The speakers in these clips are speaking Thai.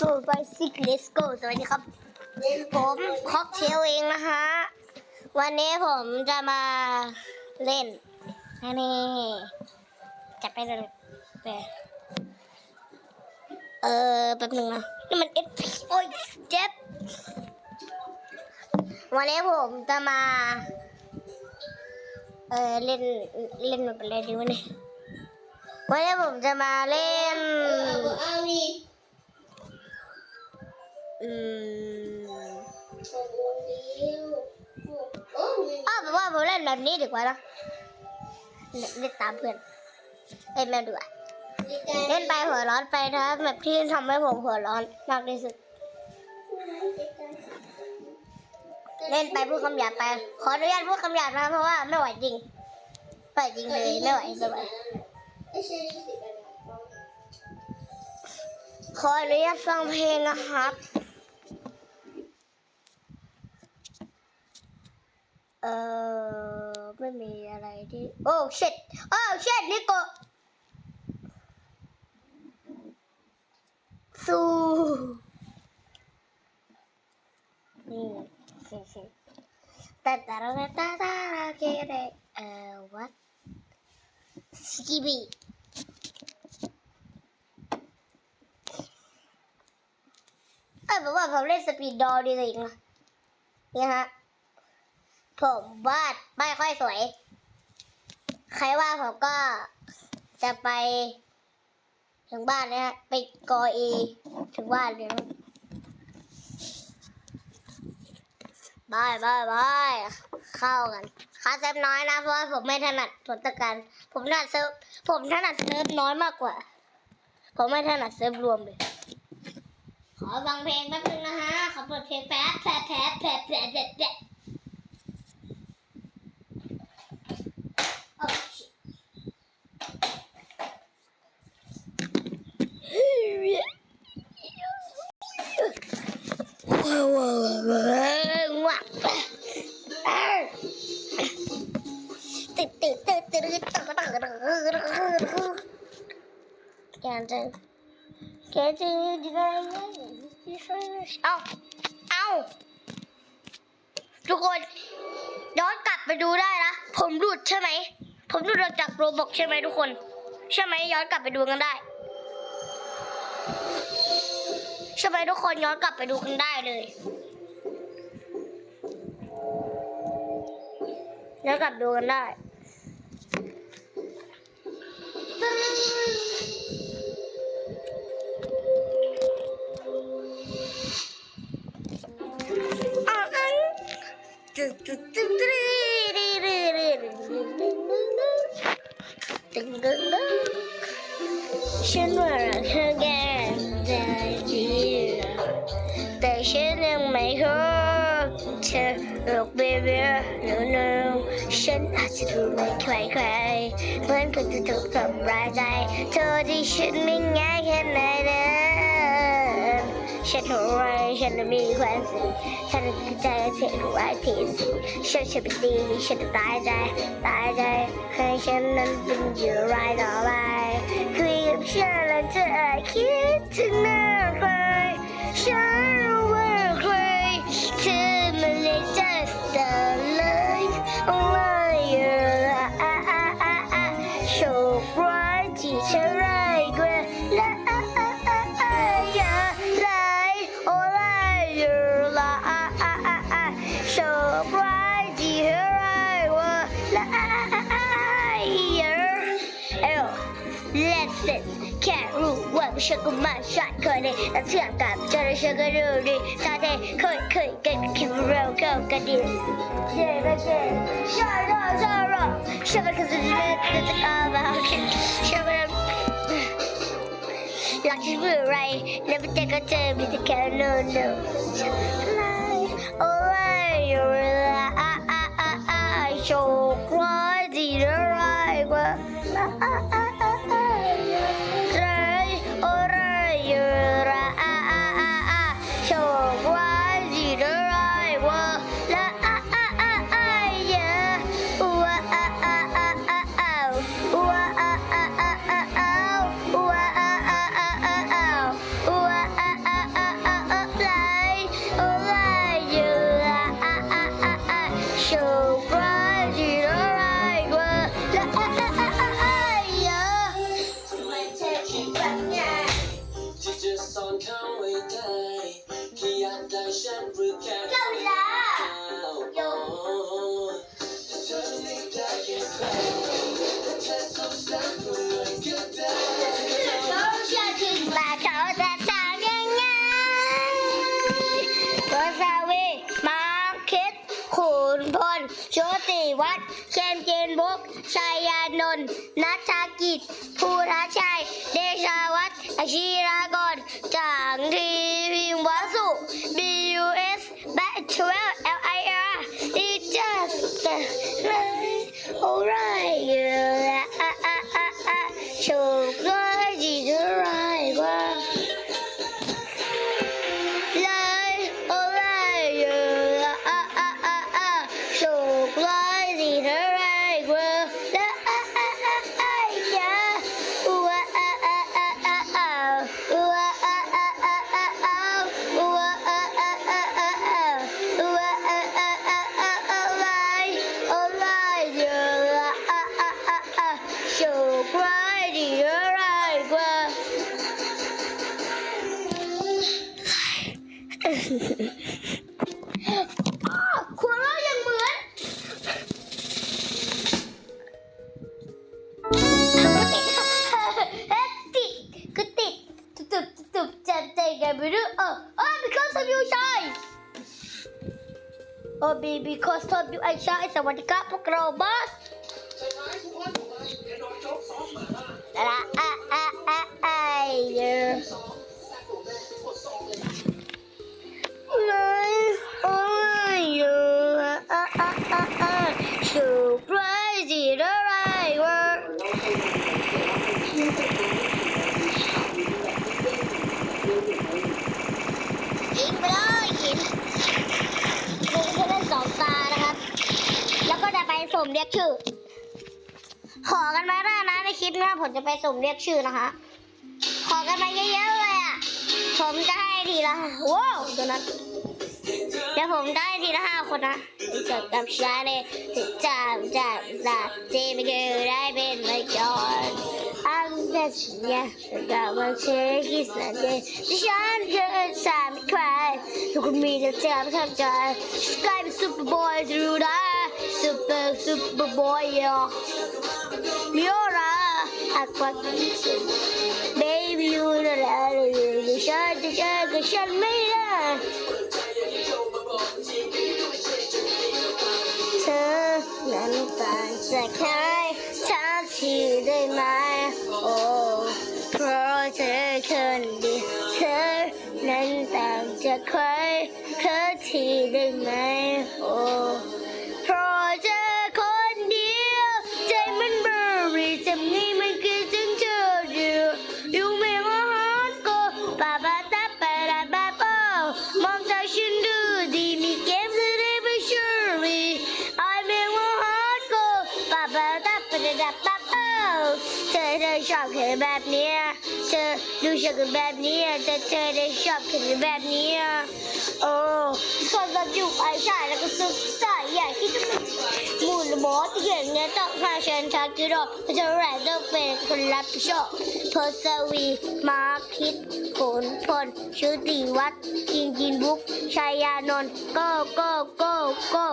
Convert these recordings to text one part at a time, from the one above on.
สู่ไปซิกเลสโกสวัสดีครับ ผมค็อกเทลเองนะคะ วันนี้ผมจะมาเล่นนี่จับไปเลยไปเออแป๊บหนึงนะนี่มันเอฟโอ้ยเจ็บ วันนี้ผมจะมา เออเล่นเล่นมันเป็นอะไรดีวะเนี่ยวันนี้ผมจะมาเล่นเอืมหกโมงเอ้ยอ้าวแปลว่าผมเล่นแบบนี้ดีกว่านะเล่นตามเพื่อนเล่นแมวดีกว่าเล่นไปหัวร้อนไปนะแบบที่ทำให้ผมหัวร้อนมากที่สุด เล่นไปพูดคำหยาบไป ขออนุญาตพูดคำหยาบนะเพราะว่าไม่ไหวจริงไม่ไหวจริงเลยไม่ไหวไม่ไหวไม่ใช่ยี่สิบอันนะขออนุญาตฟังเพลงนะครับ เออไม่มีอะไรที่โอ้เช็ดโอ้เช็ดนิโกสู้นี่สิสิแต่แต่เราแต่แต่เราเกเรเอ่อ what สกิบีเออผมว่าผมเล่นสปีดดอลดีกว่าอีกนะนี่ฮะ ผมวาดไม่ค่อยสวย ใครว่าผมก็จะไป ถึงบ้านนะฮะไปกอเอถึงบ้านเลยบายบายบายเข้ากันค่าเซฟน้อยนะเพราะว่าผมไม่ถนัดผมต้องการผมถนัดเซิร์ฟผมถนัดเซิร์ฟน้อยมากกว่า ผมไม่ถนัดเซิร์ฟรวมเลยขอฟังเพลงแป๊บนึงนะฮะ ขอเปิดเพลงแป๊บแป๊บแป๊บแป๊บแป๊บแป๊บแป๊บโอ้ชิว้าวว้าวว้าวว้าว ติดติดติดติดติดติดแกจังแกจะได้ไหมเอาเอาทุกคนย้อนกลับไปดูได้นะ ผมหลุดใช่ไหม ผมหลุดจากโรบอกใช่ไหมทุกคน ใช่ไหมย้อนกลับไปดูกันได้ ช่ไหมทุกคนย้อนกลับไปดูกันได้เลยย้อนกลับดูกันได้ตึ๊ดตึ๊ดตึ๊ดตึ๊ดตึ๊ดตึ๊ดตึ๊ดตึ๊ดตึ๊ดฉันว่ารักเธอแก ฉันยังไม่พบเธอหรอก baby no no ฉันอาจจะดูไม่ใครใครเหมือนกับจะถูกทำร้ายใจเธอที่ฉันไม่ง่ายแค่ไหนนะฉันหัวไรฉันมีความสุขฉันคือใจเสียหัวที่สุดฉันจะเป็นดีฉันจะตายใจตายใจให้ฉันนั้นเป็นเหยื่อรต่อไปคุยกับฉันแล้วเธอคิดถึงหน้าใครฉัน Sugarman shot cutting and tap a sugar Sugaruri Sade Koi Koi Get Kimura Go Gadi Jay Shara Zara Sugar cause it's a Sugar Like it's blue right Never take a time with the cat no no Alright you're I I I I show quasi the right โชติวัฒน์เคนเจนบุกชัยยานนท์นัทกิจภูรชัย เดชาวัฒน์อชีรากรจางทีพิมพ์วสุ BUS แบทเทเวล LIR อีจัสเลยโอ้ไรอะอะอะอะอะโช โอ้ be because of you ไอใช่สวัสดีครับพวกเราบอสละอะอะ ชื่อ ขอกันมาได้นะในคลิปหน้าผมจะไปสุ่มเรียกชื่อนะคะ ขอกันมาเยอะๆเลยอะ ผมจะให้ทีละว้าวเดี๋ยวนะเดี๋ยวผมได้ทีละห้าคนนะจดกับชาเลยจะจำจำจำที่ไม่เคยได้เป็นมาก่อนอันเด็ดเนี่ยกับมันเชื่อคิสันเดที่ฉันเคยสามใครทุกคนมีแต่เจ็บทั้งใจกลายเป็นซูเปอร์บอยจะรู้ได้ ซูเปอร์ซูเปอร์บอยอะมิโอราอักวัก Baby you know you should to check a shot me เธอนั้นต่างจากใครทักทีได้ไหมโอ้เพราะเธอคนเดียเธอนั้นต่างจากใครทักทีได้ไหมโอ้ ชอบเห็นแบบนี้เธอดูฉันแบบนี้แต่เธอได้ชอบเห็นแบบนี้ โอ้คนแบบอยู่ไอ้ชายแล้วก็ซุกใส่ใหญ่ที่จะมันหมุนหมอที่อย่างเงี้ยต้องพาฉันทักกิโลเท่าไหรต้องเป็นคนรับผิดชอบเพอร์สวีมาคิดผลพลชุติวัฒน์จินจินบุกชัยยานนท์โก้โก้โก้โก้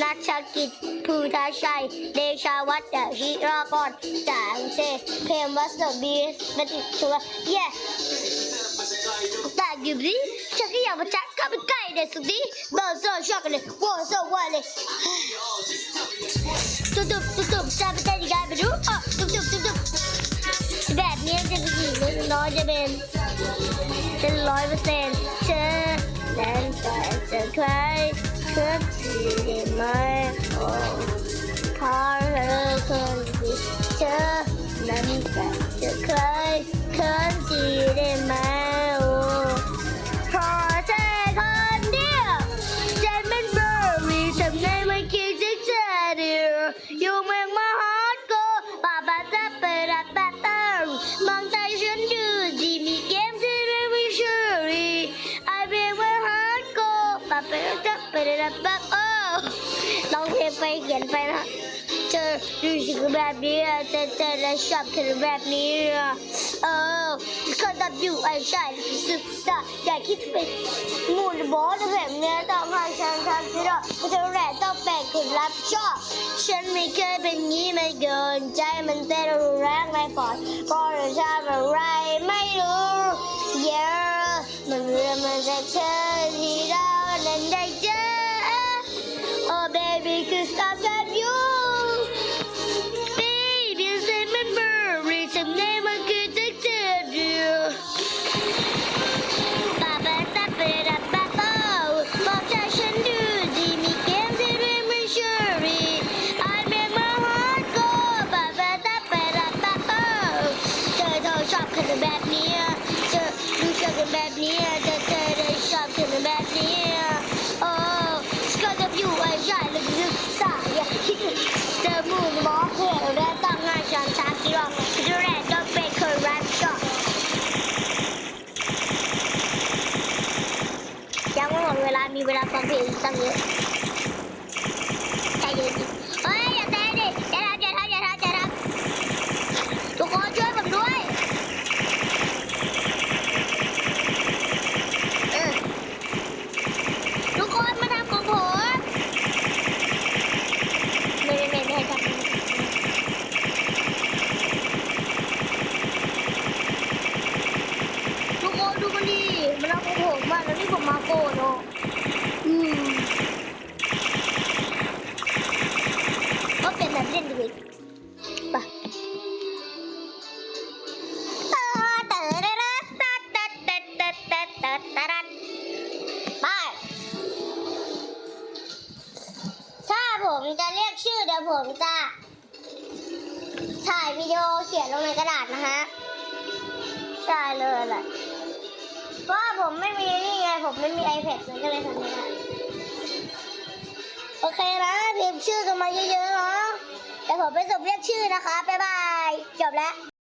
นัชกิจภูทาชัย เดชาวัฒน์ชิรากรจางเซเพมวัสดบีสปฏิชัวเย่แต่อยู่ดิฉันก็อยากมาจัด เข้าไปใกล้เด็ดสุดดิเบอร์โซ่ชอบกันเลยว้าวโซ่ว่าเลยตุ๊บตุ๊บตุ๊บตุ๊บจะ ลองเพลงไปเขียนไปนะเธอรู้สึกแบบนี้อะแต่เธอและชอบเธอแบบนี้เออก็ดับอยู่ไอ้ชายสุดตาอย่าคิดเป็นมูลบอสแบบเนี้ต้องให้ฉันทำที่เราไม่ใช่แรกต้องแบกคนรับชอบฉันไม่เคยเป็นงี้มาเกินใจมันเต้นรุนแรงไม่ปอดเพราะเราชอบอะไรไม่รู้ yeah มันเรื่องมันจะเธอ ม่หมดเวลามีเวลาฟังเพลงอีกตั้งเยอะ จะเรียกชื่อเดี๋ยวผมจะถ่ายวิดีโอเขียนลงในกระดาษนะฮะใช่เลยแหละเพราะผมไม่มีนี่ไงผมไม่มี iPad มันก็เลยทำไม่ได้โอเคนะพิมพ์ชื่อกันมาเยอะๆเนาะแต่ผมไปสุ่มเรียกชื่อนะคะบ๊ายบายจบแล้ว